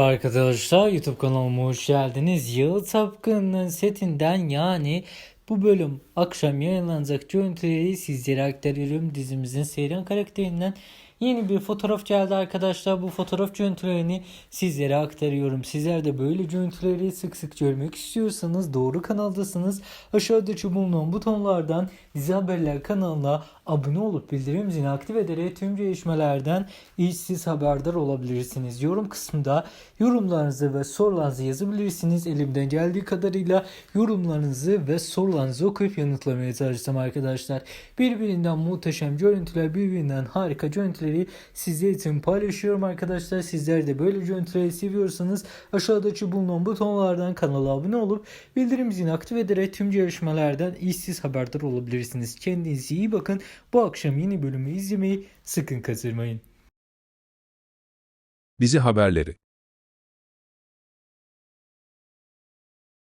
Arkadaşlar YouTube kanalıma hoş geldiniz. Yalı Tapkın'ın setinden yani bu bölüm akşam yayınlanacak görüntüleri sizlere aktarıyorum. Dizimizin Seyran karakterinden yeni bir fotoğraf geldi arkadaşlar. Bu fotoğraf görüntülerini sizlere aktarıyorum. Sizler de böyle görüntüleri sık sık görmek istiyorsanız doğru kanaldasınız. Aşağıdaki bulunan butonlardan Dizi Haberler kanalına abone olup bildirim zilini aktif ederek tüm gelişmelerden işsiz haberdar olabilirsiniz. Yorum kısmında yorumlarınızı ve sorularınızı yazabilirsiniz. Elimden geldiği kadarıyla yorumlarınızı ve sorularınızı okuyup yanıtlamaya çalışacağım arkadaşlar. Birbirinden muhteşem görüntüler, birbirinden harika görüntüleri sizler için paylaşıyorum arkadaşlar. Sizler de böyle görüntüleri seviyorsanız aşağıdaki bulunan butonlardan kanala abone olup bildirim zilini aktif ederek tüm gelişmelerden işsiz haberdar olabilirsiniz. Kendinize iyi bakın. Bu akşam yeni bölümü izlemeyi sakın kaçırmayın. Dizi haberleri